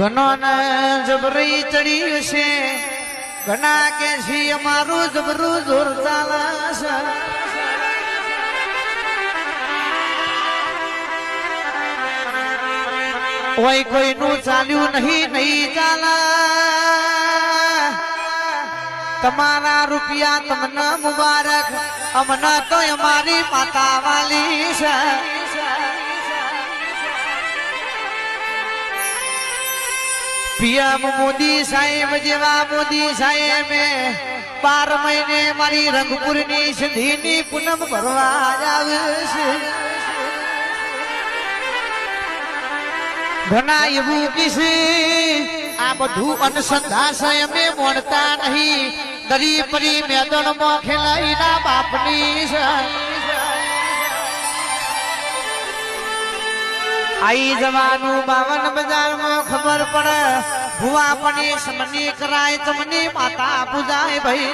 ઘણો જબરી ચડી છે. ઘણા કે છે, અમારું જબરું જોર ચાલે છે. કોઈ કોઈનું ચાલ્યું નહીં નહીં ચાલા. તમારા રૂપિયા તમને મુબારક, અમને તો અમારી માતા વાલી છે. પીએમ મોદી સાહેબ જેવા મોદી સાહેબે બાર મહિને મારી રંગપુરની સિદ્ધિની પૂનમ ભરવા આવે છે. ઘણા એવું કીશે આ બધું અનસંધા અમે મોડતા નહીં. દરી પરી મેદનમાં ખેલાઈના બાપની આઈ જવાનું બાવન બજારમાં ખબર પડે ભુવા પણ સમની કરાય તમને માતા પૂજાય ભાઈ.